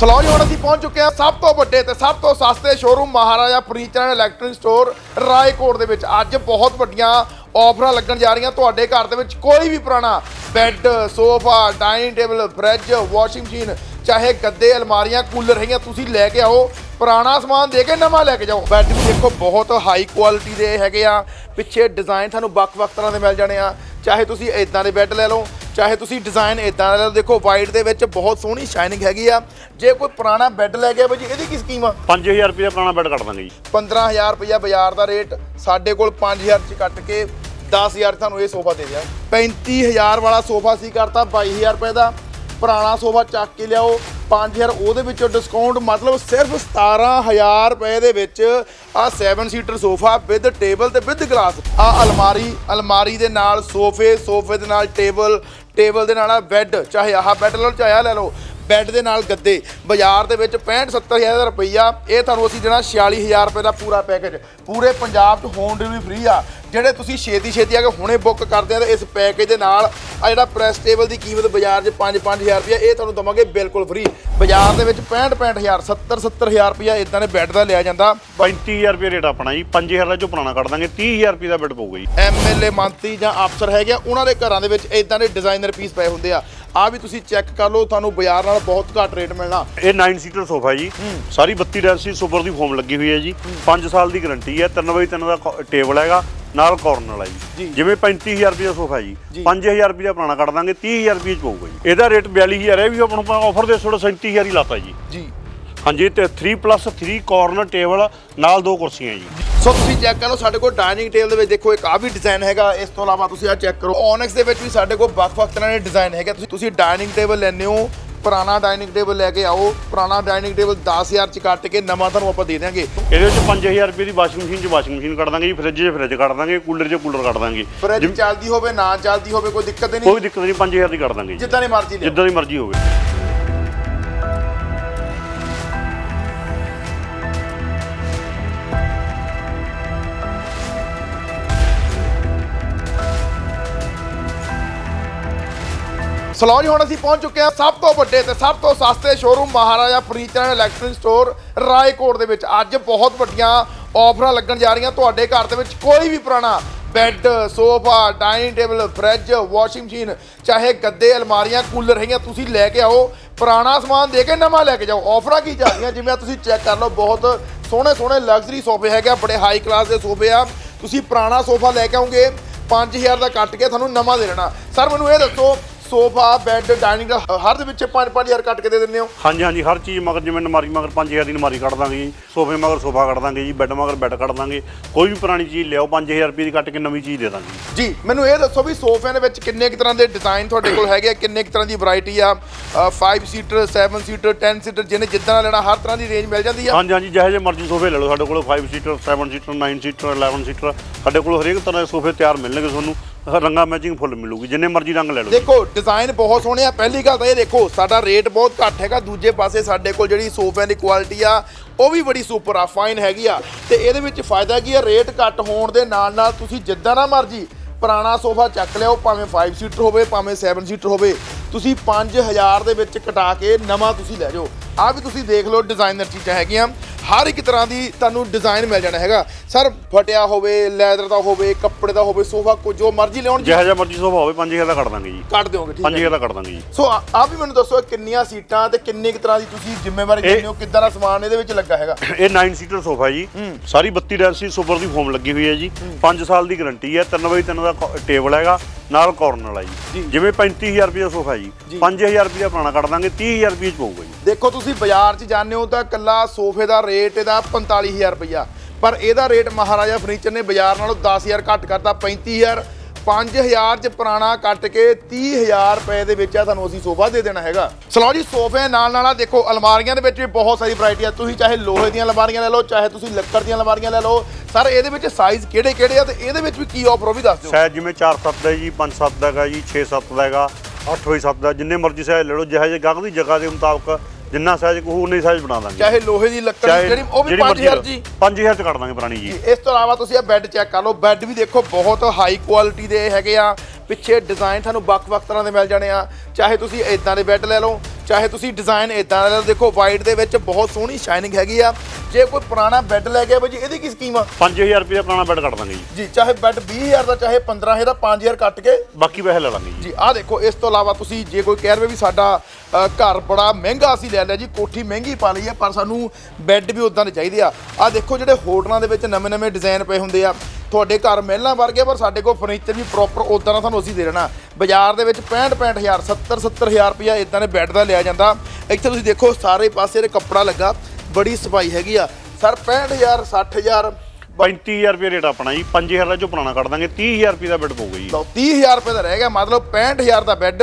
Slow ਜੀ ਹੁਣ ਅਸੀਂ ਪਹੁੰਚ ਚੁੱਕੇ ਹਾਂ ਸਭ ਤੋਂ ਵੱਡੇ ਤੇ ਸਭ ਤੋਂ ਸਸਤੇ showroom Maharaja furniture and electric store Raikot ਦੇ ਵਿੱਚ। ਅੱਜ ਬਹੁਤ ਵੱਡੀਆਂ ਆਫਰਾਂ ਲੱਗਣ ਜਾ ਰਹੀਆਂ ਤੁਹਾਡੇ ਘਰ ਦੇ ਵਿੱਚ। ਕੋਈ ਵੀ ਪੁਰਾਣਾ bed sofa dining table fridge washing machine ਚਾਹੇ ਗੱਦੇ, ਅਲਮਾਰੀਆਂ, ਕੂਲਰ ਹੈਗੀਆਂ, ਤੁਸੀਂ ਲੈ ਕੇ ਆਓ। ਪੁਰਾਣਾ ਸਮਾਨ ਦੇ ਕੇ ਨਵਾਂ ਲੈ ਕੇ ਜਾਓ। ਬੈੱਡ ਵੀ ਦੇਖੋ, ਬਹੁਤ ਹਾਈ ਕੁਆਲਿਟੀ ਦੇ ਹੈਗੇ ਆ। ਪਿੱਛੇ ਡਿਜ਼ਾਈਨ ਤੁਹਾਨੂੰ ਵੱਖ-ਵੱਖ ਤਰ੍ਹਾਂ ਦੇ ਮਿਲ ਜਾਣੇ ਆ। ਚਾਹੇ ਤੁਸੀਂ ਇਦਾਂ ਦੇ ਬੈੱਡ ਲੈ ਲਓ ਚਾਹੇ ਤੁਸੀਂ ਡਿਜ਼ਾਈਨ ਇਦਾਂ ਦਾ ਦੇਖੋ ਵਾਈਟ ਦੇ ਵਿੱਚ ਬਹੁਤ ਸੋਹਣੀ ਸ਼ਾਈਨਿੰਗ ਹੈਗੀ ਆ। ਜੇ ਕੋਈ ਪੁਰਾਣਾ ਬੈੱਡ ਲੈ ਗਿਆ ਬਾਈ ਇਹਦੀ ਕੀ ਸਕੀਮ ਆ? 5000 ਰੁਪਏ ਦਾ ਪੁਰਾਣਾ ਬੈੱਡ ਕੱਟ ਦਾਂਗੇ ਜੀ। 15000 ਰੁਪਇਆ ਬਾਜ਼ਾਰ ਦਾ ਰੇਟ ਸਾਡੇ ਕੋਲ 5000 ਚ ਕੱਟ ਕੇ 10000 ਤੁਹਾਨੂੰ ਇਹ ਸੋਫਾ ਦੇ ਦਿਆ 35000 ਵਾਲਾ ਸੋਫਾ ਸੀ ਕਰਤਾ 22000 ਰੁਪਏ ਦਾ। ਪੁਰਾਣਾ ਸੋਫਾ ਚੱਕ ਕੇ ਲਿਆਓ। 5000 ਉਹਦੇ ਵਿੱਚੋਂ ਡਿਸਕਾਊਂਟ ਮਤਲਬ ਸਿਰਫ 17000 ਰੁਪਏ ਦੇ ਵਿੱਚ ਆ 7 ਸੀਟਰ ਸੋਫਾ ਵਿਦ ਟੇਬਲ ਤੇ ਵਿਦ ਗਲਾਸ ਆ ਅਲਮਾਰੀ ਅਲਮਾਰੀ ਦੇ ਨਾਲ ਸੋਫੇ ਸੋਫੇ ਦੇ ਨਾਲ ਟੇਬਲ ਟੇਬਲ ਦੇ ਨਾਲ ਆ ਬੈੱਡ ਚਾਹੇ ਆਹ ਬੈੱਡ ਲੈ ਲਓ, ਚਾਹੇ ਆਹ ਲੈ ਲਓ ਬੈੱਡ ਦੇ ਨਾਲ ਗੱਦੇ। ਬਾਜ਼ਾਰ ਦੇ ਵਿੱਚ 65 70000 ਰੁਪਈਆ, ਇਹ ਤੁਹਾਨੂੰ ਅਸੀਂ ਦੇਣਾ 46000 ਰੁਪਏ ਦਾ ਪੂਰਾ ਪੈਕੇਜ ਪੂਰੇ ਪੰਜਾਬ 'ਚ ਹੋਮ ਡਿਲੀਵਰੀ ਫ੍ਰੀ ਆ। ਜਿਹੜੇ ਤੁਸੀਂ ਛੇਤੀ ਛੇਤੀ ਆ ਕੇ ਹੁਣੇ ਬੁੱਕ ਕਰਦੇ ਆ ਤੇ ਇਸ ਪੈਕੇਜ ਦੇ ਨਾਲ ਆ ਜਿਹੜਾ ਪ੍ਰੈਸ ਟੇਬਲ ਦੀ ਕੀਮਤ ਬਾਜ਼ਾਰ 'ਚ 5 5000 ਰੁਪਏ ਇਹ ਤੁਹਾਨੂੰ ਦਵਾਂਗੇ ਬਿਲਕੁਲ ਫ੍ਰੀ ਬਾਜ਼ਾਰ ਦੇ ਵਿੱਚ 65 65000 70 70000 ਰੁਪਏ ਇਦਾਂ ਦੇ ਬੈੱਡ ਦਾ ਲਿਆ ਜਾਂਦਾ। 35000 ਰੁਪਏ ਰੇਟ ਆਪਣਾ ਜੀ 5000 ਦਾ ਜੋ ਪੁਰਾਣਾ ਕੱਟ ਦਾਂਗੇ 30000 ਰੁਪਏ ਦਾ ਬੈੱਡ ਪਊਗਾ ਜੀ। ਐਮਐਲਏ ਮੰਤਰੀ ਜਾਂ ਅਫਸਰ ਹੈਗੇ ਆ ਉਹਨਾਂ ਦੇ ਘਰਾਂ ਦੇ ਵਿੱਚ ਇਦਾਂ ਦੇ ਡਿਜ਼ਾਈਨਰ ਪੀਸ ਪਏ ਹੁੰਦੇ ਆ। ਆ ਵੀ ਤੁਸੀਂ ਚੈੱਕ ਕਰ ਲਓ ਤੁਹਾਨੂੰ ਬਾਜ਼ਾਰ ਨਾਲ ਬਹੁਤ ਘੱਟ ਰੇਟ ਮਿਲਣਾ। ਇਹ 9 ਸੀਟਰ ਸੋਫਾ ਜੀ। ਸਾਰੀ 32 ਡੈਂਸੀ ਸੁਪਰ ਦੀ ਫੋਮ ਲੱਗੀ ਹੋਈ ਹੈ ਜੀ। 5 ਸਾਲ ਦੀ ਗਾਰੰਟੀ ਹੈ 3 ਬਾਈ 3 ਦਾ ਟੇਬਲ ਹੈਗਾ ਨਾਲ ਕਾਰਨਰ ਵਾਲਾ ਜੀ। ਜਿਵੇਂ 35000 ਰੁਪਏ ਦਾ ਸੋਫਾ ਜੀ। ਜੀ। 5000 ਰੁਪਏ ਦਾ ਪੁਰਾਣਾ ਕੱਟ ਦਾਂਗੇ 30000 ਰੁਪਏ ਚ ਪਊਗਾ ਜੀ। ਇਹਦਾ ਰੇਟ 42000 ਹੈ ਵੀ ਆਪਾਂ ਨੂੰ ਆਫਰ ਦੇ ਥੋੜਾ 37000 ਹੀ ਲਾਤਾ ਜੀ। ਜੀ। ਹਾਂਜੀ ਤੇ 3+3 ਕਾਰਨਰ ਟੇਬਲ ਨਾਲ ਦੋ ਕੁਰਸੀਆਂ ਜੀ। ਸੋ ਤੁਸੀਂ ਚੈੱਕ ਕਰ ਲਓ ਸਾਡੇ ਕੋਲ ਡਾਈਨਿੰਗ ਟੇਬਲ ਦੇ ਵਿੱਚ ਦੇਖੋ ਇੱਕ ਆ ਵੀ ਡਿਜ਼ਾਈਨ ਹੈਗਾ। ਇਸ ਤੋਂ ਇਲਾਵਾ ਤੁਸੀਂ ਆ ਚੈੱਕ ਕਰੋ ਓਨੈਕਸ ਦੇ ਵਿੱਚ ਵੀ ਸਾਡੇ ਕੋਲ ਵੱਖ-ਵੱਖ ਤਰ੍ਹਾਂ ਦੇ ਡਿਜ਼ਾਈਨ ਹੈਗੇ। ਤੁਸੀਂ ਤੁਸੀਂ ਡਾਈਨਿੰਗ ਟੇਬਲ ਲੈਣੇ ਹੋ ਪੁਰਾਣਾ ਡਾਈਨਿੰਗ ਟੇਬਲ ਲੈ ਕੇ ਆਓ। ਪੁਰਾਣਾ ਡਾਈਨਿੰਗ ਟੇਬਲ 10000 ਚ ਕੱਟ ਕੇ ਨਵਾਂ ਤੁਹਾਨੂੰ ਆਪਾਂ ਦੇ ਦਿਆਂਗੇ। ਇਹਦੇ ਵਿੱਚ 5000 ਰੁਪਏ ਦੀ ਵਾਸ਼ਿੰਗ ਮਸ਼ੀਨ 'ਚ ਵਾਸ਼ਿੰਗ ਮਸ਼ੀਨ ਕੱਢ ਦਾਂਗੇ ਜੀ ਫ੍ਰਿਜ 'ਚ ਫ੍ਰਿਜ ਕੱਢ ਦਾਂਗੇ ਕੂਲਰ 'ਚ ਕੂਲਰ ਕੱਢ ਦਾਂਗੇ। ਫਰਿੱਜ ਚੱਲਦੀ ਹੋਵੇ ਨਾ ਚੱਲਦੀ ਹੋਵੇ ਕੋਈ ਦਿੱਕਤ ਨਹੀਂ। ਕੋਈ ਦਿੱਕਤ ਨਹੀਂ 5000 ਦੀ ਕੱਢ ਦਾਂਗੇ ਜਿੱਦਾਂ ਦੀ ਮਰਜ਼ੀ ਜਿੱਦਾਂ ਦੀ ਮਰਜ਼ੀ ਹੋਵੇ। ਸਲੋ ਜੀ ਹੁਣ ਅਸੀਂ ਪਹੁੰਚ ਚੁੱਕੇ ਹਾਂ ਸਭ ਤੋਂ ਵੱਡੇ ਤੇ ਸਭ ਤੋਂ ਸਸਤੇ showroom Maharaja furniture and electronic store Raikot ਦੇ ਵਿੱਚ। ਅੱਜ ਬਹੁਤ ਵੱਡੀਆਂ ਆਫਰਾਂ ਲੱਗਣ ਜਾ ਰਹੀਆਂ। ਤੁਹਾਡੇ ਘਰ ਦੇ ਵਿੱਚ ਕੋਈ ਵੀ ਪੁਰਾਣਾ bed sofa dining table fridge washing machine ਚਾਹੇ ਗੱਦੇ, ਅਲਮਾਰੀਆਂ, ਕੂਲਰ ਹੈਗੀਆਂ, ਤੁਸੀਂ ਲੈ ਕੇ ਆਓ। ਪੁਰਾਣਾ ਸਮਾਨ ਦੇ ਕੇ ਨਵਾਂ ਲੈ ਕੇ ਜਾਓ। ਆਫਰਾਂ ਕੀ ਜਾ ਰਹੀਆਂ? ਜਿਵੇਂ ਤੁਸੀਂ ਚੈੱਕ ਕਰ ਲਓ, ਬਹੁਤ ਸੋਹਣੇ ਸੋਹਣੇ ਲਗਜ਼ਰੀ ਸੋਫੇ ਹੈਗੇ ਆ, ਬੜੇ ਹਾਈ ਕਲਾਸ ਦੇ ਸੋਫੇ ਆ। ਤੁਸੀਂ ਪੁਰਾਣਾ ਸੋਫਾ ਲੈ ਕੇ ਆਉਂਗੇ 5000 ਦਾ ਕੱਟ ਕੇ ਤੁਹਾਨੂੰ ਨਵਾਂ ਦੇ ਦੇਣਾ। ਸਰ, ਮੈਨੂੰ ਇਹ ਦੱਸੋ ਸੋਫਾ ਬੈੱਡ ਡਾਈਨਿੰਗ ਦਾ ਹਰ ਦੇ ਵਿੱਚ 5-5000 ਕੱਟ ਕੇ ਦੇ ਦਿੰਦੇ ਹੋ? ਹਾਂਜੀ ਹਾਂਜੀ ਹਰ ਚੀਜ਼ ਮਗਰ ਜਿਵੇਂ ਨਮਾਰੀ ਮਗਰ 5000 ਦੀ ਨਮਾਰੀ ਕੱਢ ਦਾਂਗੇ ਜੀ ਸੋਫੇ ਮਗਰ ਸੋਫਾ ਕੱਢ ਦਾਂਗੇ ਜੀ ਬੈੱਡ ਮਗਰ ਬੈੱਡ ਕੱਢ ਦਾਂਗੇ ਕੋਈ ਵੀ ਪੁਰਾਣੀ ਚੀਜ਼ ਲਿਆਓ 5000 ਰੁਪਏ ਦੀ ਕੱਟ ਕੇ ਨਵੀਂ ਚੀਜ਼ ਦੇ ਦਾਂਗੇ ਜੀ। ਮੈਨੂੰ ਇਹ ਦੱਸੋ ਵੀ ਸੋਫਿਆਂ ਦੇ ਵਿੱਚ ਕਿੰਨੇ ਕੁ ਤਰ੍ਹਾਂ ਦੇ ਡਿਜ਼ਾਈਨ ਤੁਹਾਡੇ ਕੋਲ ਹੈਗੇ ਆ ਕਿੰਨੇ ਕੁ ਤਰ੍ਹਾਂ ਦੀ ਵੈਰਾਈਟੀ ਆ? 5 ਸੀਟਰ 7 ਸੀਟਰ 10 ਸੀਟਰ ਜਿਹਨੇ ਜਿੱਦਾਂ ਲੈਣਾ ਹਰ ਤਰ੍ਹਾਂ ਦੀ ਰੇਂਜ ਮਿਲ ਜਾਂਦੀ ਆ? ਹਾਂਜੀ ਹਾਂਜੀ ਜਿਹੇ ਜਿਹੇ ਮਰਜ਼ੀ ਸੋਫੇ ਲੈ ਲਓ ਸਾਡੇ ਕੋਲ 5 ਸੀਟਰ 7 ਸੀਟਰ 9 ਸੀਟਰ 11 ਸੀਟਰ ਸਾਡੇ ਕੋਲ ਹਰੇਕ ਤਰ੍ਹਾਂ ਦੇ ਸੋਫੇ ਤਿਆਰ ਮਿਲਣਗੇ ਤੁਹਾਨੂੰ। ਰੰਗਾ ਮੈਚਿੰਗ ਫੁੱਲ ਮਿਲੂਗੀ, ਜਿੰਨੇ ਮਰਜ਼ੀ ਰੰਗ ਲੈ ਲਓ। ਦੇਖੋ ਡਿਜ਼ਾਈਨ ਬਹੁਤ ਸੋਹਣੇ ਆ। ਪਹਿਲੀ ਗੱਲ ਤਾਂ ਇਹ ਦੇਖੋ, ਸਾਡਾ ਰੇਟ ਬਹੁਤ ਘੱਟ ਹੈਗਾ। ਦੂਜੇ ਪਾਸੇ ਸਾਡੇ ਕੋਲ ਜਿਹੜੀ ਸੋਫਿਆਂ ਦੀ ਕੁਆਲਿਟੀ ਆ, ਉਹ ਵੀ ਬੜੀ ਸੁਪਰ ਆ ਫਾਈਨ ਹੈਗੀ ਆ। ਤੇ ਇਹਦੇ ਵਿੱਚ ਫਾਇਦਾ ਕੀ ਆ? ਰੇਟ ਘੱਟ ਹੋਣ ਦੇ ਨਾਲ ਨਾਲ ਤੁਸੀਂ ਜਿੱਦਾਂ ਨਾ ਮਰਜ਼ੀ ਪੁਰਾਣਾ ਸੋਫਾ ਚੱਕ ਲਿਆਓ, ਭਾਵੇਂ 5 ਸੀਟਰ ਹੋਵੇ, ਭਾਵੇਂ 7 ਸੀਟਰ ਹੋਵੇ। ਤੁਸੀਂ 5000 ਦੇ ਵਿੱਚ ਕਟਾ ਕੇ ਨਵਾਂ ਤੁਸੀਂ ਲੈ ਜਾਓ। ਆ ਵੀ ਤੁਸੀਂ ਦੇਖ ਲਓ ਡਿਜ਼ਾਈਨਰ ਚੀਜ਼ਾਂ ਹੈਗੀਆਂ। ਹਰ ਇੱਕ ਤਰ੍ਹਾਂ ਦੀ ਤੁਹਾਨੂੰ ਡਿਜ਼ਾਈਨ ਮਿਲ ਜਾਣਾ ਹੈਗਾ। ਸਰ ਫਟਿਆ ਹੋਵੇ ਲੈਦਰ ਦਾ ਹੋਵੇ ਕੱਪੜੇ ਦਾ ਹੋਵੇ ਸੋਫਾ ਕੋ ਜੋ ਮਰਜ਼ੀ ਲਿਆਉਣ ਜਿਹੇ ਜਿਹਾ ਮਰਜ਼ੀ ਸੋਫਾ ਹੋਵੇ 5000 ਦਾ ਕੱਢ ਦਾਂਗੇ ਜੀ। ਕੱਟ ਦਿਓਗੇ ਠੀਕ ਹੈ। 5000 ਦਾ ਕੱਢ ਦਾਂਗੇ ਜੀ। ਸੋ ਆ ਆ ਵੀ ਮੈਨੂੰ ਦੱਸੋ ਕਿੰਨੀਆਂ ਸੀਟਾਂ ਤੇ ਕਿੰਨੇ ਕੁ ਤਰ੍ਹਾਂ ਦੀ ਤੁਸੀਂ ਜ਼ਿੰਮੇਵਾਰੀ ਲੈਂਦੇ ਹੋ ਕਿੱਦਾਂ ਦਾ ਸਮਾਨ ਇਹਦੇ ਵਿੱਚ ਲੱਗਾ ਹੈਗਾ? ਇਹ 9 ਸੀਟਰ ਸੋਫਾ ਜੀ। ਸਾਰੀ 32 ਡੈਂਸੀ ਸੁਪਰ ਦੀ ਫੋਮ ਲੱਗੀ ਹੋਈ ਹੈ ਜੀ। 5 ਸਾਲ ਦੀ ਗਾਰੰਟੀ ਹੈ। 3 ਬਾਈ 3 ਦਾ ਟੇਬਲ ਹੈਗਾ। ਨਾਲ ਕਾਰਨਰ ਵਾਲਾ ਜੀ। ਜਿਵੇਂ 35000 ਰੁਪਏ ਦਾ ਸੋਫਾ ਜੀ 5000 ਰੁਪਏ ਦਾ ਪੁਰਾਣਾ ਕੱਢ ਦਾਂਗੇ 30000 ਰੁਪਏ ਚ ਪਊਗਾ ਜੀ। ਦੇਖੋ ਤੁਸੀਂ ਬਾਜ਼ਾਰ 'ਚ ਜਾਂਦੇ ਹੋ ਤਾਂ ਕੱਲਾ ਸੋਫੇ ਦਾ ਰੇਟ ਇਹਦਾ 45000 ਰੁਪਇਆ ਪਰ ਇਹਦਾ ਰੇਟ ਮਹਾਰਾਜਾ ਫਰਨੀਚਰ ਨੇ ਬਾਜ਼ਾਰ ਨਾਲੋਂ 10000 ਘੱਟ ਕਰਤਾ 35000 5000 ਚ ਪੁਰਾਣਾ ਕੱਟ ਕੇ 30000 ਰੁਪਏ ਦੇ ਵਿੱਚ ਆ ਤੁਹਾਨੂੰ ਅਸੀਂ ਸੋਫਾ ਦੇ ਦੇਣਾ ਹੈਗਾ। ਸਲੋ ਜੀ, ਸੋਫੇ ਨਾਲ ਨਾਲ ਆ ਦੇਖੋ, ਅਲਮਾਰੀਆਂ ਦੇ ਵਿੱਚ ਵੀ ਬਹੁਤ ਸਾਰੀ ਵੈਰਾਈਟੀ ਆ। ਤੁਸੀਂ ਚਾਹੇ ਲੋਹੇ ਦੀਆਂ ਅਲਮਾਰੀਆਂ ਲੈ ਲਓ, ਚਾਹੇ ਤੁਸੀਂ ਲੱਕੜ ਦੀਆਂ ਅਲਮਾਰੀਆਂ ਲੈ ਲਓ। ਸਰ, ਇਹਦੇ ਵਿੱਚ ਸਾਈਜ਼ ਕਿਹੜੇ ਕਿਹੜੇ ਆ ਤੇ ਇਹਦੇ ਵਿੱਚ ਵੀ ਕੀ ਆਫਰ ਉਹ ਵੀ ਦੱਸ ਦਿਓ। ਸਾਈਜ਼ ਜਿਵੇਂ 4-7 ਦਾ ਜੀ 5-7 ਦਾ ਹੈਗਾ ਜੀ 6-7 ਦਾ ਹੈਗਾ 8-7 ਦਾ, ਜਿੰਨੇ ਮਰਜ਼ੀ ਸਾਈਜ਼ ਲੈ ਲਓ। ਜਿਹੋ ਜਿਹੇ ਗਾਹਕ ਦੀ ਜਗ੍ਹਾ ਦੇ ਮੁਤਾਬਕ ਜਿੰਨਾ ਸਾਈਜ਼ ਕਹੂ ਉਨੇ ਸਾਈਜ਼ ਬਣਾ ਦਾਂਗੇ। ਚਾਹੇ ਲੋਹੇ ਦੀ ਲੱਕੜ ਦੀ ਜਿਹੜੀ ਉਹ ਵੀ 5000 ਜੀ 5000 ਚ ਕੱਢ ਦਾਂਗੇ ਪੁਰਾਣੀ ਜੀ। ਇਸ ਤੋਂ ਇਲਾਵਾ ਤੁਸੀਂ ਇਹ ਬੈੱਡ ਚੈੱਕ ਕਰ ਲਓ। ਬੈੱਡ ਵੀ ਦੇਖੋ ਬਹੁਤ ਹਾਈ ਕੁਆਲਿਟੀ ਦੇ ਹੈਗੇ ਆ। ਪਿੱਛੇ ਡਿਜ਼ਾਈਨ ਤੁਹਾਨੂੰ ਵੱਖ-ਵੱਖ ਤਰ੍ਹਾਂ ਦੇ ਮਿਲ ਜਾਣੇ ਆ। ਚਾਹੇ ਤੁਸੀਂ ਇਦਾਂ ਦੇ ਬੈੱਡ ਲੈ ਲਓ ਚਾਹੇ ਤੁਸੀਂ ਡਿਜ਼ਾਈਨ ਇਦਾਂ ਦਾ ਦੇਖੋ ਵਾਈਟ ਦੇ ਵਿੱਚ ਬਹੁਤ ਸੋਹਣੀ ਸ਼ਾਈਨਿੰਗ ਹੈਗੀ ਆ। ਜੇ ਕੋਈ ਪੁਰਾਣਾ ਬੈੱਡ ਲੈ ਕੇ ਆਵੇ ਜੀ ਇਹਦੀ ਕੀ ਸਕੀਮ ਆ? 5000 ਰੁਪਏ ਦਾ ਪੁਰਾਣਾ ਬੈੱਡ ਕੱਢ ਦਾਂਗੇ ਜੀ। ਜੀ ਚਾਹੇ ਬੈੱਡ 20000 ਦਾ ਚਾਹੇ 15000 ਦਾ 5000 ਕੱਟ ਕੇ ਬਾਕੀ ਪੈਸੇ ਲੈ ਲਾਂਗੇ ਜੀ। ਜੀ ਆਹ ਦੇਖੋ ਇਸ ਤੋਂ ਇਲਾਵਾ ਤੁਸੀਂ ਜੇ ਕੋਈ ਕਹਿ ਰਵੇ ਵੀ ਸਾਡਾ ਅ, ਘਰ ਬੜਾ ਮਹਿੰਗਾ ਅਸੀਂ ਲੈ ਲਿਆ ਜੀ ਕੋਠੀ ਮਹਿੰਗੀ ਪਾ ਲਈ ਹੈ ਪਰ ਸਾਨੂੰ ਬੈੱਡ ਵੀ ਉਦਾਂ ਦੇ ਚਾਹੀਦੇ ਆ। ਆਹ ਦੇਖੋ ਜਿਹੜੇ ਹੋਟਲਾਂ ਦੇ ਵਿੱਚ ਨਵੇਂ-ਨਵੇਂ ਡਿਜ਼ਾਈਨ ਪਏ ਹੁੰਦੇ ਆ। ਤੁਹਾਡੇ ਘਰ ਮਹਿਲਾਂ ਵਰਗੇ ਪਰ ਸਾਡੇ ਕੋਲ ਫਰਨੀਚਰ ਵੀ ਪ੍ਰੋਪਰ ਉਦਾਂ ਦਾ ਤੁਹਾਨੂੰ ਅਸੀਂ ਦੇ ਦੇਣਾ। ਬਾਜ਼ਾਰ ਦੇ ਵਿੱਚ 65 65000 70 70000 ਰੁਪਇਆ ਇਦਾਂ ਦੇ ਬੈੱਡ ਦਾ ਲਿਆ ਜਾਂਦਾ। ਇੱਥੇ ਤੁਸੀਂ ਦੇਖੋ ਸਾਰੇ ਪਾਸੇ ਦੇ ਕੱਪੜਾ ਲੱਗਾ ਬੜੀ ਸਫ਼ਾਈ ਹੈਗੀ ਆ। ਸਰ 65000 60000 35000 ਰੁਪਏ ਰੇਟ ਆਪਣਾ ਜੀ। 5000 ਦਾ ਜੋ ਪੁਰਾਣਾ ਕੱਢ ਦਾਂਗੇ 30000 ਰੁਪਏ ਦਾ ਬੈੱਡ ਪਊਗਾ ਜੀ। ਲਓ 30000 ਰੁਪਏ ਦਾ ਰਹਿ ਗਿਆ। ਮਤਲਬ 65000 ਦਾ ਬੈੱਡ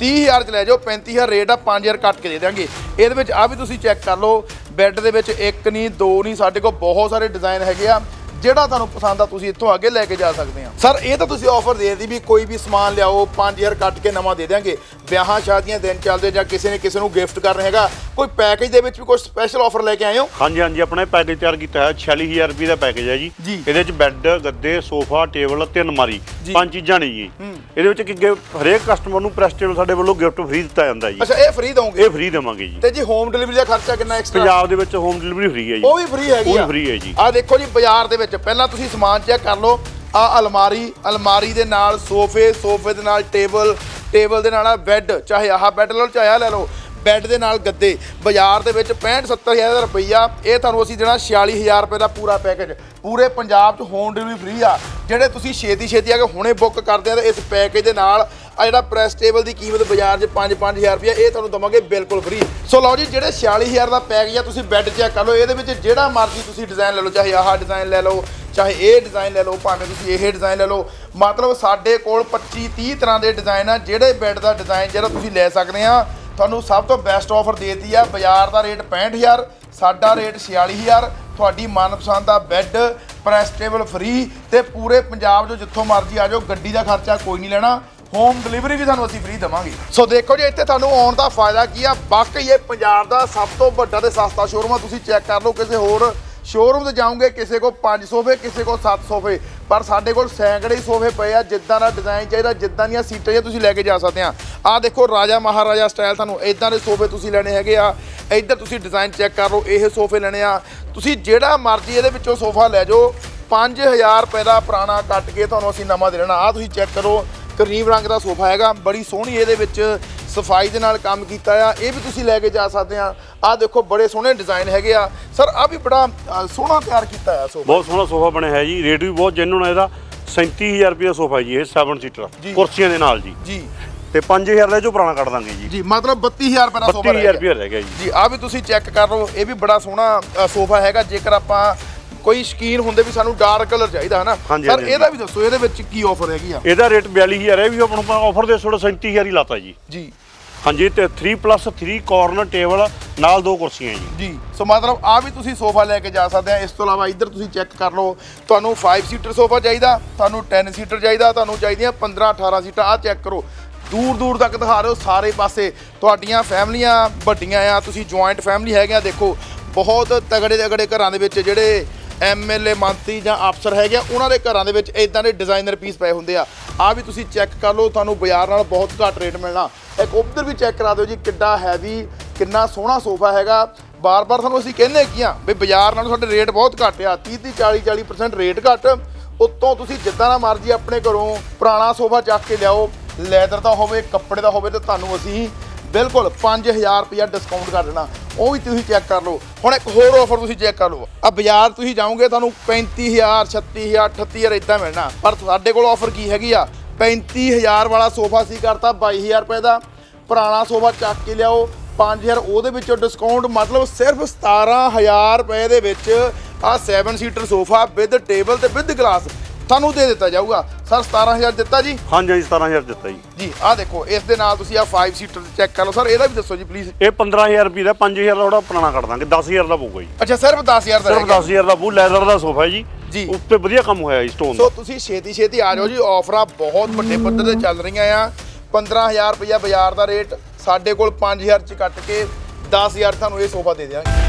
30000 ਚ ਲੈ ਜਾਓ 35000 ਰੇਟ ਆ 5000 ਕੱਟ ਕੇ ਦੇ ਦਾਂਗੇ ਇਹਦੇ ਵਿੱਚ ਆ ਵੀ ਤੁਸੀਂ ਚੈੱਕ ਕਰ ਲਓ ਬੈੱਡ ਦੇ ਵਿੱਚ ਇੱਕ ਨਹੀਂ ਦੋ ਨਹੀਂ ਸਾਡੇ ਕੋਲ ਬਹੁਤ ਸਾਰੇ ਡਿਜ਼ਾਈਨ ਹੈਗੇ ਆ। ਜਿਹੜਾ ਤੁਹਾਨੂੰ ਪਸੰਦ ਆ ਤੁਸੀਂ ਇੱਥੋਂ ਅੱਗੇ ਲੈ ਕੇ ਜਾ ਸਕਦੇ ਆ। ਸਰ ਇਹ ਤਾਂ ਤੁਸੀਂ ਆਫਰ ਦੇ ਦਿੱਤੀ ਵੀ ਕੋਈ ਵੀ ਸਮਾਨ ਲਿਆਓ 5000 ਕੱਟ ਕੇ ਨਵਾਂ ਦੇ ਦਿਆਂਗੇ। ਵਿਆਹਾਂ ਸ਼ਾਦੀਆਂ ਦਿਨ ਚੱਲਦੇ ਜਾਂ ਕਿਸੇ ਨੇ ਕਿਸੇ ਨੂੰ ਗਿਫਟ ਕਰਨਾ ਹੈਗਾ ਕੋਈ ਪੈਕੇਜ ਦੇ ਵਿੱਚ ਵੀ ਕੋਈ ਸਪੈਸ਼ਲ ਆਫਰ ਲੈ ਕੇ ਆਏ ਹੋ? ਹਾਂਜੀ ਹਾਂਜੀ ਆਪਣਾ ਪੈਕੇਜ ਤਿਆਰ ਕੀਤਾ ਹੈ 46000 ਰੁਪਏ ਦਾ ਪੈਕੇਜ ਹੈ ਜੀ। ਜੀ। ਇਹਦੇ ਵਿੱਚ ਬੈੱਡ ਗੱਦੇ ਸੋਫਾ ਟੇਬਲ ਤੇ ਅਲਮਾਰੀ ਜੀ। ਪੰਜ ਚੀਜ਼ਾਂ ਨੇ ਜੀ। ਇਹਦੇ ਵਿੱਚ ਕਿ ਗਿਫਟ ਹਰੇਕ ਕਸਟਮਰ ਨੂੰ ਪ੍ਰੈਸ ਟੇਬਲ ਸਾਡੇ ਵੱਲੋਂ ਗਿਫਟ ਫ੍ਰੀ ਦਿੱਤਾ ਜਾਂਦਾ ਜੀ। ਅੱਛਾ ਇਹ ਫ੍ਰੀ ਦੋਗੇ ਇਹ ਫ੍ਰੀ ਦੇਵਾਂਗੇ ਜੀ। ਤੇ ਜੀ ਹੋਮ ਡਿਲੀਵਰੀ ਦਾ ਖਰਚਾ ਕਿੰਨਾ ਐਕਸਟਰਾ ਪੰਜਾਬ ਦੇ ਵਿੱਚ ਹੋਮ ਡਿਲੀਵਰੀ ਫ੍ਰੀ ਹੈ ਜੀ। ਉਹ ਵੀ ਫ੍ਰੀ ਹੈਗੀ ਉਹ ਵੀ free ਹੈ ਜੀ। ਆ ਦੇਖੋ ਜੀ ਬਾਜ਼ਾਰ ਦੇ ਵਿੱਚ ਪਹਿਲਾਂ ਤੁਸੀਂ ਸਮਾਨ ਚੈੱਕ ਕਰ ਲਓ। ਆ ਅਲਮਾਰੀ ਅਲਮਾਰੀ ਦੇ ਨਾਲ ਸੋਫੇ ਸੋਫੇ ਦੇ ਨਾਲ ਟੇਬਲ ਟੇਬਲ ਦੇ ਨਾਲ ਆ ਬੈੱਡ, ਚਾਹੇ ਆਹ ਬੈੱਡ ਲਓ, ਚਾਹੇ ਆਹ ਲੈ ਲਓ। ਬੈੱਡ ਦੇ ਨਾਲ ਗੱਦੇ। ਬਾਜ਼ਾਰ ਦੇ ਵਿੱਚ 65 70000 ਰੁਪਈਆ, ਇਹ ਤੁਹਾਨੂੰ ਅਸੀਂ ਦੇਣਾ 46000 ਰੁਪਏ ਦਾ ਪੂਰਾ ਪੈਕੇਜ। ਪੂਰੇ ਪੰਜਾਬ 'ਚ ਹੋਮ ਡਿਲੀਵਰੀ ਫ੍ਰੀ ਆ, ਜਿਹੜੇ ਤੁਸੀਂ ਛੇਤੀ ਛੇਤੀ ਆ ਕੇ ਹੁਣੇ ਬੁੱਕ ਕਰਦੇ ਆ ਤੇ ਇਸ ਪੈਕੇਜ ਦੇ ਨਾਲ ਆ ਜਿਹੜਾ ਪ੍ਰੈਸ ਟੇਬਲ ਦੀ ਕੀਮਤ ਬਾਜ਼ਾਰ 'ਚ 5-5000 ਰੁਪਏ ਇਹ ਤੁਹਾਨੂੰ ਦਵਾਂਗੇ ਬਿਲਕੁਲ ਫ੍ਰੀ ਸੋ ਲਓ ਜੀ, ਜਿਹੜੇ 46000 ਦਾ ਪੈਕੇਜ ਆ ਤੁਸੀਂ ਬੈੱਡ ਚੈੱਕ ਕਰ ਲਓ, ਇਹਦੇ ਵਿੱਚ ਜਿਹੜਾ ਮਰਜ਼ੀ ਤੁਸੀਂ ਡਿਜ਼ਾਈਨ ਲੈ ਲਓ, ਚਾਹੇ ਆਹ ਡਿਜ਼ਾਈਨ ਲੈ ਲਓ, ਚਾਹੇ ਇਹ ਡਿਜ਼ਾਈਨ ਲੈ ਲਓ, ਭਾਵੇਂ ਤੁਸੀਂ ਇਹ ਡਿਜ਼ਾਈਨ ਲੈ ਲਓ। ਮਤਲਬ ਸਾਡੇ ਕੋਲ 25 30 ਤਰ੍ਹਾਂ ਦੇ ਡਿਜ਼ਾਈਨ ਆ, ਜਿਹੜੇ ਬੈੱਡ ਦਾ ਡਿਜ਼ਾਈਨ ਜਿਹੜਾ ਤੁਸੀਂ ਲੈ ਸਕਦੇ ਆ, ਤੁਹਾਨੂੰ ਸਭ ਤੋਂ ਬੈਸਟ ਆਫਰ ਦੇਤੀ ਆ, ਬਾਜ਼ਾਰ ਦਾ ਰੇਟ 65000 ਸਾਡਾ ਰੇਟ 46000 ਤੁਹਾਡੀ ਮਨਪਸੰਦ ਦਾ ਬੈੱਡ ਪ੍ਰੈਸ ਟੇਬਲ ਫ੍ਰੀ ਤੇ ਪੂਰੇ ਪੰਜਾਬ 'ਚੋਂ ਜਿੱਥੋਂ ਮਰਜ਼ੀ ਆ ਜਾਓ, ਗੱਡੀ ਦਾ ਖਰਚਾ ਕੋਈ ਨਹੀਂ ਲੈਣਾ। ਹੋਮ ਡਿਲੀਵਰੀ ਵੀ ਤੁਹਾਨੂੰ ਅਸੀਂ ਫ੍ਰੀ ਦੇਵਾਂਗੇ। ਸੋ ਦੇਖੋ ਜੀ, ਇੱਥੇ ਤੁਹਾਨੂੰ ਆਉਣ ਦਾ ਫਾਇਦਾ ਕੀ ਆ? ਵਾਕਈ ਇਹ ਪੰਜਾਬ ਦਾ ਸਭ ਤੋਂ ਵੱਡਾ ਤੇ ਸਸਤਾ ਸ਼ੋਰੂਮ ਆ। ਤੁਸੀਂ ਚੈੱਕ ਕਰ ਲਓ, ਕਿਸੇ ਹੋਰ ਸ਼ੋਰੂਮ ਤੇ ਜਾਓਗੇ, ਕਿਸੇ ਕੋਲ 5 ਸੋਫੇ, ਕਿਸੇ ਕੋਲ 7 ਸੋਫੇ। ਪਰ ਸਾਡੇ ਕੋਲ ਸੈਂਕੜੇ ਸੋਫੇ ਪਏ ਆ, ਜਿੱਦਾਂ ਦਾ ਡਿਜ਼ਾਈਨ ਚਾਹੀਦਾ, ਜਿੱਦਾਂ ਦੀਆਂ ਸੀਟਾਂ ਜਾਂ ਤੁਸੀਂ ਲੈ ਕੇ ਜਾ ਸਕਦੇ ਆ। ਆ ਦੇਖੋ, ਰਾਜਾ ਮਹਾਰਾਜਾ ਸਟਾਈਲ ਤੁਹਾਨੂੰ ਇਦਾਂ ਦੇ ਸੋਫੇ ਤੁਸੀਂ ਲੈਣੇ ਹੈਗੇ ਆ। ਇੱਧਰ ਤੁਸੀਂ ਡਿਜ਼ਾਈਨ ਚੈੱਕ ਕਰ ਲਓ, ਇਹ ਸੋਫੇ ਲੈਣੇ ਆ। ਤੁਸੀਂ ਜਿਹੜਾ ਮਰਜ਼ੀ ਇਹਦੇ ਵਿੱਚੋਂ ਸੋਫਾ ਲੈ ਜਾਓ। 5000 ਰੁਪਏ ਦਾ ਪੁਰਾਣਾ ਕੱਟ ਕੇ ਤੁਹਾਨੂੰ ਅਸੀਂ ਨਵਾਂ ਦੇ ਦੇਣਾ। ਆ ਤੁਸੀਂ ਚੈੱਕ ਕਰੋ ਕਰੀਮ ਰੰਗ ਦਾ ਸੋਫਾ ਹੈਗਾ ਬੜੀ ਸੋਹਣੀ ਇਹਦੇ ਵਿੱਚ ਸਫ਼ਾਈ ਦੇ ਨਾਲ ਕੰਮ ਕੀਤਾ ਆ। ਇਹ ਵੀ ਤੁਸੀਂ ਲੈ ਕੇ ਜਾ ਸਕਦੇ ਆ। ਆ ਦੇਖੋ ਬੜੇ ਸੋਹਣੇ ਡਿਜ਼ਾਈਨ ਹੈਗੇ ਆ। ਸਰ ਆ ਵੀ ਬੜਾ ਅ, ਸੋਹਣਾ ਤਿਆਰ ਕੀਤਾ ਆ ਸੋਫਾ। ਬਹੁਤ ਸੋਹਣਾ ਸੋਫਾ ਬਣਿਆ ਹੈ ਜੀ। ਰੇਟ ਵੀ ਬਹੁਤ ਜੈਨੂਨ ਹੈ ਇਹਦਾ। 37000 ਰੁਪਏ ਦਾ ਸੋਫਾ ਜੀ ਇਹ 7 ਸੀਟਰ ਜੀ। ਕੁਰਸੀਆਂ ਦੇ ਨਾਲ ਜੀ। ਜੀ। ਤੇ 5000 ਦਾ ਜੋ ਪੁਰਾਣਾ ਕੱਢ ਦਾਂਗੇ ਜੀ। ਜੀ ਮਤਲਬ 32000 ਰੁਪਏ ਦਾ ਸੋਫਾ 32000 ਰੁਪਏ ਰਹਿ ਗਿਆ। ਜੀ। ਜੀ ਆ ਵੀ ਤੁਸੀਂ ਚੈੱਕ ਕਰ ਲਓ। ਇਹ ਵੀ ਬੜਾ ਸੋਹਣਾ ਸੋਫਾ ਹੈਗਾ। ਜੇਕਰ ਆਪਾਂ ਕੋਈ ਸ਼ਕੀਨ ਹੁੰਦੇ ਵੀ ਸਾਨੂੰ ਡਾਰਕ ਕਲਰ ਚਾਹੀਦਾ ਹੈ ਨਾ ਹਾਂਜੀ, ਸਰ ਹਾਂਜੀ, ਇਹਦਾ ਵੀ ਦੱਸੋ ਇਹਦੇ ਵਿੱਚ ਕੀ ਆਫਰ ਹੈਗੀ ਆ? ਇਹਦਾ ਰੇਟ 42000 ਹੈ ਵੀ ਆਪਾਂ ਨੂੰ ਆਫਰ ਦੇ ਥੋੜਾ 37000 ਹੀ ਲਾਤਾ ਜੀ। ਜੀ। ਹਾਂਜੀ ਤੇ 3+3 ਕਾਰਨਰ ਟੇਬਲ ਨਾਲ ਦੋ ਕੁਰਸੀਆਂ ਜੀ। ਜੀ ਸੋ ਮਤਲਬ ਆ ਵੀ ਤੁਸੀਂ ਸੋਫਾ ਲੈ ਕੇ ਜਾ ਸਕਦੇ ਆ। ਇਸ ਤੋਂ ਇਲਾਵਾ ਇੱਧਰ ਤੁਸੀਂ ਚੈੱਕ ਕਰ ਲਓ ਤੁਹਾਨੂੰ 5 ਸੀਟਰ ਸੋਫਾ ਚਾਹੀਦਾ ਤੁਹਾਨੂੰ 10 ਸੀਟਰ ਚਾਹੀਦਾ ਤੁਹਾਨੂੰ ਚਾਹੀਦੀਆਂ 15 18 ਸੀਟਾਂ ਆ ਚੈੱਕ ਕਰੋ। ਦੂਰ ਦੂਰ ਤੱਕ ਦਿਖਾ ਰਹੇ ਹੋ ਸਾਰੇ ਪਾਸੇ। ਤੁਹਾਡੀਆਂ ਫੈਮਲੀਆਂ ਵੱਡੀਆਂ ਆ ਤੁਸੀਂ ਜੁਆਇੰਟ ਫੈਮਲੀ ਹੈਗੇ ਆ ਦੇਖੋ ਬਹੁਤ ਤਗੜੇ ਤਗੜੇ ਘਰਾਂ ਦੇ ਵਿੱਚ ਜਿਹੜੇ ਐਮਐਲਏ ਮੰਤਰੀ ਜਾਂ ਅਫਸਰ ਹੈਗੇ ਆ, ਉਹਨਾਂ ਦੇ ਘਰਾਂ ਦੇ ਵਿੱਚ ਇਦਾਂ ਦੇ ਡਿਜ਼ਾਈਨਰ ਪੀਸ ਪਏ ਹੁੰਦੇ ਆ। ਆ ਵੀ ਤੁਸੀਂ ਚੈੱਕ ਕਰ ਲਓ, ਤੁਹਾਨੂੰ ਬਾਜ਼ਾਰ ਨਾਲ ਬਹੁਤ ਘੱਟ ਰੇਟ ਮਿਲਣਾ। ਇੱਕ ਉੱਧਰ ਵੀ ਚੈੱਕ ਕਰਾ ਦਿਓ ਜੀ, ਕਿੱਡਾ ਹੈਵੀ ਕਿੰਨਾ ਸੋਹਣਾ ਸੋਫਾ ਹੈਗਾ। ਬਾਰ-ਬਾਰ ਤੁਹਾਨੂੰ ਅਸੀਂ ਕਹਿੰਦੇ ਕੀ ਆ ਵੀ ਬਾਜ਼ਾਰ ਨਾਲੋਂ ਸਾਡੇ ਰੇਟ ਬਹੁਤ ਘੱਟ ਆ 30 30 40 40% ਰੇਟ ਘੱਟ। ਉੱਤੋਂ ਤੁਸੀਂ ਜਿੱਦਾਂ ਦਾ ਮਰਜ਼ੀ ਆਪਣੇ ਘਰੋਂ ਪੁਰਾਣਾ ਸੋਫਾ ਚੱਕ ਕੇ ਲਿਆਓ ਲੈਦਰ ਦਾ ਹੋਵੇ, ਕੱਪੜੇ ਦਾ ਹੋਵੇ, ਤੇ ਤੁਹਾਨੂੰ ਅਸੀਂ ਬਿਲਕੁਲ 5000 ਰੁਪਇਆ ਡਿਸਕਾਊਂਟ ਕਰ ਦੇਣਾ। ਉਹ ਵੀ ਤੁਸੀਂ ਚੈੱਕ ਕਰ ਲਓ। ਹੁਣ ਇੱਕ ਹੋਰ ਆਫਰ ਤੁਸੀਂ ਚੈੱਕ ਕਰ ਲਓ। ਆ ਬਾਜ਼ਾਰ ਤੁਸੀਂ ਜਾਓਗੇ, ਤੁਹਾਨੂੰ 35000 36000 38000 ਇਦਾਂ ਮਿਲਣਾ। ਪਰ ਸਾਡੇ ਕੋਲ ਆਫਰ ਕੀ ਹੈਗੀ ਆ? 35000 ਵਾਲਾ ਸੋਫਾ ਸੀ ਕਰਤਾ 22000 ਰੁਪਏ ਦਾ। ਪੁਰਾਣਾ ਸੋਫਾ ਚੱਕ ਕੇ ਲਿਆਓ। 5000 ਉਹਦੇ ਵਿੱਚੋਂ ਡਿਸਕਾਊਂਟ ਮਤਲਬ ਸਿਰਫ 17000 ਰੁਪਏ ਦੇ ਵਿੱਚ ਆ 7 ਸੀਟਰ ਸੋਫਾ ਵਿਦ ਟੇਬਲ ਤੇ ਵਿਦ ਗਲਾਸ ਤੁਹਾਨੂੰ ਦੇ ਦਿੱਤਾ ਜਾਊਗਾ। ਸਰ 17000 ਦਿੱਤਾ ਜੀ? ਹਾਂਜੀ ਹਾਂਜੀ 17000 ਦਿੱਤਾ ਜੀ। ਜੀ ਆਹ ਦੇਖੋ ਇਸ ਦੇ ਨਾਲ ਤੁਸੀਂ ਆ 5 ਸੀਟਰ ਚੈੱਕ ਕਰ ਲਓ। ਸਰ ਇਹਦਾ ਵੀ ਦੱਸੋ ਜੀ ਪਲੀਜ਼ ਇਹ 15000 ਰੁਪਏ ਦਾ 5000 ਦਾ ਥੋੜਾ ਪੁਰਾਣਾ ਕੱਢ ਦਾਂਗੇ 10000 ਦਾ ਪਊਗਾ ਜੀ। ਅੱਛਾ ਸਿਰਫ 10000 ਦਾ ਸਿਰਫ ਗਿਆ। 10000 ਦਾ ਬੂ ਲੈਦਰ ਦਾ ਸੋਫਾ ਜੀ। ਜੀ। ਉੱਤੇ ਵਧੀਆ ਕੰਮ ਹੋਇਆ ਜੀ ਸਟੋਨ ਸੋ ਤੁਸੀਂ ਛੇਤੀ ਛੇਤੀ ਆ ਜਾਓ ਜੀ ਆਫਰਾਂ ਬਹੁਤ ਵੱਡੇ ਪੱਧਰ ਤੇ ਚੱਲ ਰਹੀਆਂ ਆ। 15000 ਰੁਪਇਆ ਬਾਜ਼ਾਰ ਦਾ ਰੇਟ ਸਾਡੇ ਕੋਲ 5000 ਚ ਕੱਟ ਕੇ 10000 ਤੁਹਾਨੂੰ ਇਹ ਸੋਫਾ ਦੇ ਦਿਆਂਗੇ।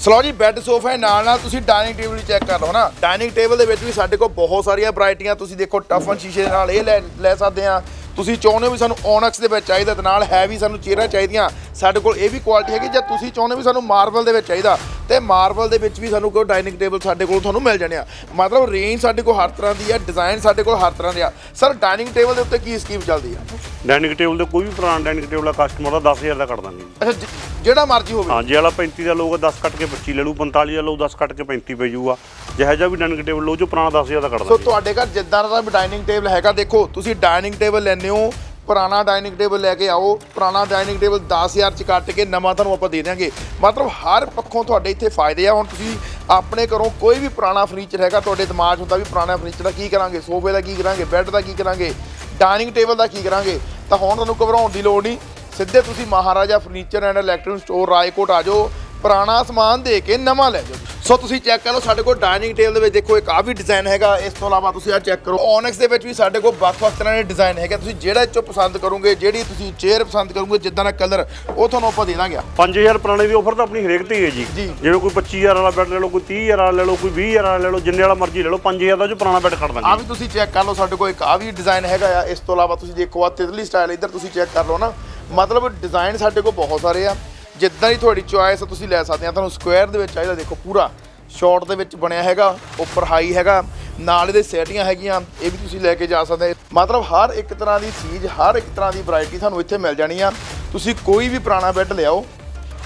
ਸਲੋ ਜੀ ਬੈੱਡ ਸੋਫਾ ਹੈ, ਨਾਲ ਨਾਲ ਤੁਸੀਂ ਡਾਈਨਿੰਗ ਟੇਬਲ ਚੈੱਕ ਕਰ ਲਓ ਨਾ ਡਾਈਨਿੰਗ ਟੇਬਲ ਦੇ ਵਿੱਚ ਵੀ ਸਾਡੇ ਕੋਲ ਬਹੁਤ ਸਾਰੀਆਂ ਵੈਰਾਈਟੀਆਂ ਤੁਸੀਂ ਦੇਖੋ ਟਫਨ ਸ਼ੀਸ਼ੇ ਦੇ ਨਾਲ ਇਹ ਲੈ ਲੈ ਸਕਦੇ ਆ। ਤੁਸੀਂ ਚਾਹੁੰਦੇ ਹੋ ਵੀ ਸਾਨੂੰ ਓਨਕਸ ਦੇ ਵਿੱਚ ਚਾਹੀਦਾ ਤੇ ਨਾਲ ਹੈਵੀ ਸਾਨੂੰ ਚੇਅਰਾਂ ਚਾਹੀਦੀਆਂ। ਸਾਡੇ ਕੋਲ ਇਹ ਵੀ ਕੁਆਲਿਟੀ ਹੈਗੀ, ਜਾਂ ਤੁਸੀਂ ਚਾਹੁੰਦੇ ਹੋ ਵੀ ਸਾਨੂੰ ਮਾਰਬਲ ਦੇ ਵਿੱਚ ਚਾਹੀਦਾ। ਤੇ ਮਾਰਬਲ ਦੇ ਵਿੱਚ ਵੀ ਸਾਨੂੰ ਕੋਈ ਡਾਈਨਿੰਗ ਟੇਬਲ ਸਾਡੇ ਕੋਲ ਤੁਹਾਨੂੰ ਮਿਲ ਜਾਣੇ ਆ। ਮਤਲਬ ਰੇਂਜ ਸਾਡੇ ਕੋਲ ਹਰ ਤਰ੍ਹਾਂ ਦੀ ਆ ਡਿਜ਼ਾਈਨ ਸਾਡੇ ਕੋਲ ਹਰ ਤਰ੍ਹਾਂ ਦੇ ਆ। ਸਰ ਡਾਈਨਿੰਗ ਟੇਬਲ ਦੇ ਉੱਤੇ ਕੀ ਸਕੀਮ ਚੱਲਦੀ ਆ? ਡਾਈਨਿੰਗ ਟੇਬਲ ਦੇ ਕੋਈ ਵੀ ਪੁਰਾਣਾ ਡਾਈਨਿੰਗ ਟੇਬਲ ਦਾ ਕਸਟਮਰ ਦਾ 10000 ਦਾ ਕੱਢ ਦਾਂਗੇ। ਅੱਛਾ ਜਿਹੜਾ ਮਰਜ਼ੀ ਹੋਵੇ। ਹਾਂ ਜੇ ਵਾਲਾ 35 ਦਾ ਲਊਗਾ 10 ਕੱਟ ਕੇ 25 ਲੈ ਲੂ 45 ਦਾ ਲਊ 10 ਕੱਟ ਕੇ 35 ਪੈ ਜਾਊਗਾ ਜਿਹੋ ਜਿਹਾ ਵੀ ਡਾਈਨਿੰਗ ਟੇਬਲ ਲਊ ਜੋ ਪੁਰਾਣਾ 10000 ਦਾ ਕੱਢ ਸੋ ਦਾਂਗੇ। ਤੁਹਾਡੇ ਘਰ ਜਿੱਦਾਂ ਦਾ ਵੀ ਡਾਈਨਿੰਗ ਟੇਬਲ ਹੈਗਾ ਦੇਖੋ ਤੁਸੀਂ ਡਾਈਨਿੰਗ ਟੇਬਲ ਲੈਂਦੇ ਹੋ ਪੁਰਾਣਾ ਡਾਈਨਿੰਗ ਟੇਬਲ ਲੈ ਕੇ ਆਓ, ਪੁਰਾਣਾ ਡਾਈਨਿੰਗ ਟੇਬਲ 10000 ਚ ਕੱਟ ਕੇ ਨਵਾਂ ਤੁਹਾਨੂੰ ਆਪਾਂ ਦੇ ਦਿਆਂਗੇ। ਮਤਲਬ ਹਰ ਪੱਖੋਂ ਤੁਹਾਡੇ ਇੱਥੇ ਫਾਇਦੇ ਆ। ਹੁਣ ਤੁਸੀਂ ਆਪਣੇ ਘਰੋਂ ਕੋਈ ਵੀ ਪੁਰਾਣਾ ਫਰਨੀਚਰ ਹੈਗਾ, ਤੁਹਾਡੇ ਦਿਮਾਗ 'ਚ ਹੁੰਦਾ ਵੀ ਪੁਰਾਣਾ ਫਰਨੀਚਰ ਦਾ ਕੀ ਕਰਾਂਗੇ, ਸੋਫੇ ਦਾ ਕੀ ਕਰਾਂਗੇ ਬੈੱਡ ਦਾ ਕੀ ਕਰਾਂਗੇ ਡਾਈਨਿੰਗ ਟੇਬਲ ਦਾ ਕੀ ਕਰਾਂਗੇ, ਤਾਂ ਹੁਣ ਤੁਹਾਨੂੰ ਘਬਰਾਉਣ ਦੀ ਲੋੜ ਨਹੀਂ। ਸਿੱਧੇ ਤੁਸੀਂ Maharaja furniture and electronic store Raikot ਆ ਜਾਓ, ਪੁਰਾਣਾ ਸਮਾਨ ਦੇ ਕੇ ਨਵਾਂ ਲੈ ਜਾਓ ਸੋ ਤੁਸੀਂ ਚੈੱਕ ਕਰੋ ਸਾਡੇ ਕੋਲ ਡਾਈਨਿੰਗ ਟੇਬਲ ਦੇ ਵਿੱਚ ਦੇਖੋ ਇੱਕ ਆ ਵੀ ਡਿਜ਼ਾਈਨ ਹੈਗਾ। ਇਸ ਤੋਂ ਇਲਾਵਾ ਤੁਸੀਂ ਆ ਚੈੱਕ ਕਰੋ ਓਨੈਕਸ ਦੇ ਵਿੱਚ ਵੀ ਸਾਡੇ ਕੋਲ ਵੱਖ-ਵੱਖ ਤਰ੍ਹਾਂ ਦੇ ਡਿਜ਼ਾਈਨ ਹੈਗੇ। ਤੁਸੀਂ ਜਿਹੜਾ ਚੋਂ ਪਸੰਦ ਕਰੋਗੇ ਜਿਹੜੀ ਤੁਸੀਂ ਚੇਅਰ ਪਸੰਦ ਕਰੋਗੇ ਜਿੱਦਾਂ ਦਾ ਕਲਰ ਉਹ ਤੁਹਾਨੂੰ ਆਪਾਂ ਦੇ ਦਾਂਗੇ। 5000 ਪੁਰਾਣੇ ਦੀ ਆਫਰ ਤਾਂ ਆਪਣੀ ਹਰੇਕ ਤੇ ਹੀ ਜੀ। ਜੀ। ਜਿਵੇਂ ਕੋਈ 25000 ਵਾਲਾ ਬੈੱਡ ਲੈ ਲਓ ਕੋਈ 30000 ਵਾਲਾ ਲੈ ਲਓ ਕੋਈ 20000 ਵਾਲਾ ਲੈ ਲਓ ਜਿੰਨੇ ਵਾਲਾ ਮਰਜ਼ੀ ਲੈ ਲਓ 5000 ਦਾ ਜੋ ਪੁਰਾਣਾ ਬੈੱਡ ਆ ਦਾਂਗੇ। ਵੀ ਤੁਸੀਂ ਚੈੱਕ ਕਰ ਲਓ ਸਾਡੇ ਕੋਲ ਇੱਕ ਆ ਵੀ ਡਿਜ਼ਾਈਨ ਹੈਗਾ ਆ। ਇਸ ਤੋਂ ਇਲਾਵਾ ਤੁਸੀਂ ਦੇਖੋ ਆ ਤਿਤਲੀ ਸਟਾਈਲ ਇੱਧਰ ਤੁਸੀਂ ਚੈੱਕ ਕਰ ਲਓ ਨਾ। ਮਤਲਬ ਡਿਜ਼ਾਈਨ ਸਾਡੇ ਕੋਲ ਬਹੁਤ ਸਾਰੇ ਆ। ਜਿੱਦਾਂ ਦੀ ਤੁਹਾਡੀ ਚੁਆਇਸ ਤੁਸੀਂ ਲੈ ਸਕਦੇ ਆ। ਤੁਹਾਨੂੰ ਸਕੁਅਰ ਦੇ ਵਿੱਚ ਚਾਹੀਦਾ, ਦੇਖੋ ਪੂਰਾ। ਸ਼ਾਰਟ ਦੇ ਵਿੱਚ ਬਣਿਆ ਹੈਗਾ, ਉੱਪਰ ਹਾਈ ਹੈਗਾ। ਨਾਲ ਇਹਦੇ ਸੈਟੀਆਂ ਹੈਗੀਆਂ, ਇਹ ਵੀ ਤੁਸੀਂ ਲੈ ਕੇ ਜਾ ਸਕਦੇ ਮਤਲਬ ਹਰ ਇੱਕ ਤਰ੍ਹਾਂ ਦੀ ਚੀਜ਼, ਹਰ ਇੱਕ ਤਰ੍ਹਾਂ ਦੀ ਵੈਰਾਈਟੀ ਤੁਹਾਨੂੰ ਇੱਥੇ ਮਿਲ ਜਾਣੀ ਆ। ਤੁਸੀਂ ਕੋਈ ਵੀ ਪੁਰਾਣਾ ਬੈੱਡ ਲਿਆਓ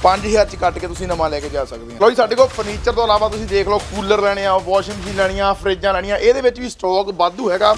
5000 ਚ ਕੱਟ ਕੇ ਤੁਸੀਂ ਨਵਾਂ ਲੈ ਕੇ ਜਾ ਸਕਦੇ ਹੋ ਲੋ ਜੀ, ਸਾਡੇ ਕੋਲ ਫਰਨੀਚਰ ਤੋਂ ਇਲਾਵਾ ਤੁਸੀਂ ਦੇਖ ਲਓ ਕੂਲਰ ਲੈਣੇ ਆ ਵਾਸ਼ਿੰਗ ਮਸ਼ੀਨ ਲੈਣੀਆਂ ਫਰਿੱਜਾਂ ਲੈਣੀਆਂ। ਇਹਦੇ ਵਿੱਚ ਵੀ ਸਟਾਕ ਵਾਧੂ ਹੈਗਾ।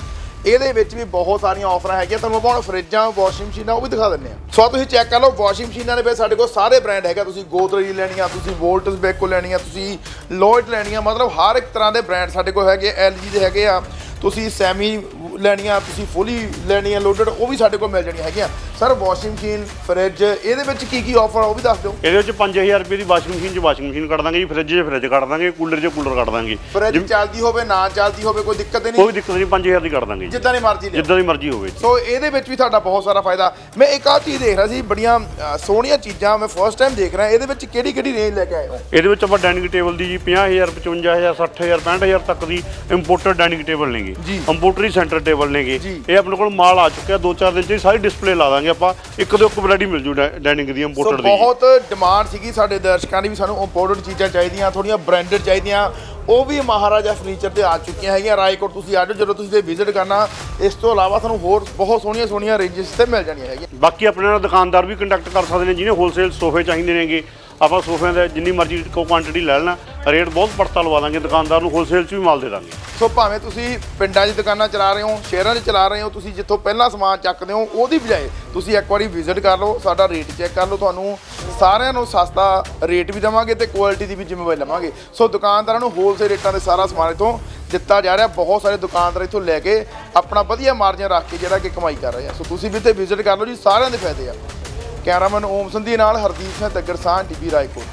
ਇਹਦੇ ਵਿੱਚ ਵੀ ਬਹੁਤ ਸਾਰੀਆਂ ਆਫਰਾਂ ਹੈਗੀਆਂ। ਤੁਹਾਨੂੰ ਆਪਾਂ ਹੁਣ ਫਰਿੱਜਾਂ ਵਾਸ਼ਿੰਗ ਮਸ਼ੀਨਾਂ ਉਹ ਵੀ ਦਿਖਾ ਦਿੰਨੇ ਆ ਸੋ ਤੁਸੀਂ ਚੈੱਕ ਕਰ ਲਓ ਵਾਸ਼ਿੰਗ ਮਸ਼ੀਨਾਂ ਦੇ ਵਿੱਚ ਸਾਡੇ ਕੋਲ ਸਾਰੇ ਬ੍ਰਾਂਡ ਹੈਗਾ ਤੁਸੀਂ ਗੋਦਰੇਜ ਆ ਤੁਸੀਂ ਵੋਲਟਸ ਲੈਣੀ ਆ ਤੁਸੀਂ ਲੋਇਜ ਲੈਣੀ ਆ ਮਤਲਬ ਹਰ ਇੱਕ ਤਰ੍ਹਾਂ ਦੇ ਬ੍ਰਾਂਡ ਸਾਡੇ ਕੋਲ ਹੈਗੇ ਐਲਜੀ ਦੇ ਹੈਗੇ ਆ। ਤੁਸੀਂ ਸੈਮੀ ਲੈਣੀਆਂ ਤੁਸੀਂ ਫੁੱਲੀ ਲੈਣੀਆਂ ਲੋਡਡ ਉਹ ਵੀ ਸਾਡੇ ਕੋਲ ਮਿਲ ਜਾਣੀਆਂ ਹੈਗੀਆਂ। ਸਰ ਵਾਸ਼ਿੰਗ ਮਸ਼ੀਨ ਫਰਿੱਜ ਇਹਦੇ ਵਿੱਚ ਕੀ ਕੀ ਆਫਰ ਆ ਉਹ ਵੀ ਦੱਸ ਦਿਓ। ਇਹਦੇ ਵਿੱਚ 5000 ਰੁਪਏ ਦੀ ਵਾਸ਼ਿੰਗ ਮਸ਼ੀਨ 'ਚ ਵਾਸ਼ਿੰਗ ਮਸ਼ੀਨ ਕੱਢ ਦਾਂਗੇ ਜੀ ਫ੍ਰਿਜ 'ਚ ਫ੍ਰਿਜ ਕੱਢ ਦਾਂਗੇ ਕੂਲਰ 'ਚ ਕੂਲਰ ਕੱਢ ਦਾਂਗੇ। ਫਰਿੱਜ ਚੱਲਦੀ ਹੋਵੇ ਨਾ ਚੱਲਦੀ ਹੋਵੇ ਕੋਈ ਦਿੱਕਤ ਨਹੀਂ। ਕੋਈ ਦਿੱਕਤ ਨਹੀਂ 5000 ਦੀ ਕੱਢ ਦਾਂਗੇ ਜੀ। ਜਿੱਦਾਂ ਦੀ ਮਰਜ਼ੀ ਜਿੱਦਾਂ ਦੀ ਮਰਜ਼ੀ ਹੋਵੇ ਜੀ। ਸੋ ਇਹਦੇ ਵਿੱਚ ਵੀ ਤੁਹਾਡਾ ਬਹੁਤ ਸਾਰਾ ਫਾਇਦਾ। ਮੈਂ ਇੱਕ ਆਹ ਚੀਜ਼ ਦੇਖ ਰਿਹਾ ਸੀ ਬੜੀਆਂ ਅ, ਸੋਹਣੀਆਂ ਚੀਜ਼ਾਂ ਮੈਂ ਫਸਟ ਟਾਈਮ ਦੇਖ ਰਿਹਾ। ਇਹਦੇ ਵਿੱਚ ਕਿਹੜੀ ਕਿਹੜੀ ਰੇਂਜ ਲੈ ਕੇ ਆਏ ਹੋ? ਇਹਦੇ ਵਿੱਚ ਆਪਾਂ ਡਾਈਨਿੰਗ ਟੇਬਲ ਦੀ ਜੀ 50000 55000 60000 65000 ਤੱਕ ਦੀ ਇੰਪੋਰਟਡ ਡਾਈਨਿੰਗ ਟੇਬਲ ਨੇਗੇ। ਜੀ। ਇੰਪੋਰਟਰੀ ਸੈਂਟਰ ਟੇਬਲ ਨੇਗੇ। ਇਹ ਆਪਣੇ ਕੋਲ ਮਾਲ ਆ ਚੁੱਕਿਆ ਦੋ ਚਾਰ ਦਿਨ ਚ ਹੀ ਸਾਰੀ ਡਿਸਪਲੇ ਲਾ ਦਾਂਗੇ ਆਪਾਂ। ਇੱਕ ਤੋਂ ਇੱਕ ਵੈਰਾਈਟੀ ਮਿਲ ਜੂ ਡਾਈਨਿੰਗ ਦੀ ਇੰਪੋਰਟਡ ਦੀ। ਬਹੁਤ ਡਿਮਾਂਡ ਸੀਗੀ ਸਾਡੇ ਦਰਸ਼ਕਾਂ ਦੀ ਵੀ ਸਾਨੂੰ ਇੰਪੋਰਟਡ ਚੀਜ਼ਾਂ ਚਾਹੀਦੀਆਂ ਥੋੜੀਆਂ ਬ੍ਰਾਂਡਡ ਚਾਹੀਦੀਆਂ। ਉਹ ਵੀ ਮਹਾਰਾਜਾ ਫਰਨੀਚਰ ਤੇ ਆ ਚੁੱਕੀਆਂ ਹੈਗੀਆਂ। ਰਾਏਕੋਟ ਤੁਸੀਂ ਆ ਜਾਓ ਜਦੋਂ ਤੁਸੀਂ ਤੇ ਵਿਜ਼ਿਟ ਕਰਨਾ ਇਸ ਤੋਂ ਇਲਾਵਾ ਤੁਹਾਨੂੰ ਹੋਰ ਬਹੁਤ ਸੋਹਣੀਆਂ ਸੋਹਣੀਆਂ ਰੇਂਜਸ ਤੇ ਮਿਲ ਜਾਣੀਆਂ ਹੈਗੀਆਂ। ਬਾਕੀ ਆਪਣੇ ਨਾਲ ਦੁਕਾਨਦਾਰ ਵੀ ਕੰਟੈਕਟ ਕਰ ਸਕਦੇ ਨੇ ਜਿਹਨੇ ਹੋਲਸੇਲ ਸੋਫੇ ਚਾਹੀਦੇ ਨੇਗੇ। ਆਪਾਂ ਸੋਫਿਆਂ ਦਾ ਜਿੰਨੀ ਮਰਜ਼ੀ ਕੋ ਕੁਆਂਟੀਟੀ ਲੈ ਲੈਣਾ, ਰੇਟ ਬਹੁਤ ਪੜਤਾ ਲਵਾ ਦਾਂਗੇ, ਦੁਕਾਨਦਾਰ ਨੂੰ ਹੋਲਸੇਲ 'ਚ ਵੀ ਮਾਲ ਦੇ ਦਾਂਗੇ। ਸੋ ਭਾਵੇਂ ਤੁਸੀਂ ਪਿੰਡਾਂ 'ਚ ਦੁਕਾਨਾਂ ਚਲਾ ਰਹੇ ਹੋ, ਸ਼ਹਿਰਾਂ 'ਚ ਚਲਾ ਰਹੇ ਹੋ, ਤੁਸੀਂ ਜਿੱਥੋਂ ਪਹਿਲਾਂ ਸਮਾਨ ਚੱਕਦੇ ਹੋ, ਉਹਦੀ ਬਜਾਏ ਤੁਸੀਂ ਇੱਕ ਵਾਰੀ ਵਿਜ਼ਿਟ ਕਰ ਲਓ, ਸਾਡਾ ਰੇਟ ਚੈੱਕ ਕਰ ਲਓ, ਤੁਹਾਨੂੰ ਸਾਰਿਆਂ ਨੂੰ ਸਸਤਾ ਰੇਟ ਵੀ ਦੇਵਾਂਗੇ ਤੇ ਕੁਆਲਿਟੀ ਦੀ ਵੀ ਜ਼ਿੰਮੇਵਾਰੀ ਲਵਾਂਗੇ। ਸੋ ਦੁਕਾਨਦਾਰਾਂ ਨੂੰ ਹੋਲਸੇਲ ਰੇਟਾਂ ਤੇ ਸਾਰਾ ਸਮਾਨ ਇਥੋਂ ਦਿੱਤਾ ਜਾ ਰਿਹਾ, ਬਹੁਤ ਸਾਰੇ ਦੁਕਾਨਦਾਰ ਇਥੋਂ ਲੈ ਕੇ ਆਪਣਾ ਵਧੀਆ ਮਾਰਜਨ ਰੱਖ ਕੇ ਜਿਹੜਾ ਕਿ ਕਮਾਈ ਕਰ ਰਹੇ ਆ। ਸੋ ਤੁਸੀਂ ਵੀ ਤੇ ਵਿਜ਼ਿਟ ਕਰ ਲਓ ਜੀ, ਸਾਰਿਆਂ ਦੇ ਫਾਇਦੇ ਆ। ਕੈਮਰਾਮੈਨ ਓਮ ਸੰਧੀ ਨਾਲ ਹਰਦੀਪ ਸਿੰਘ ਤੱਗਰ ਸਾਹ ਟੀਵੀ ਰਾਏਕੋਟ।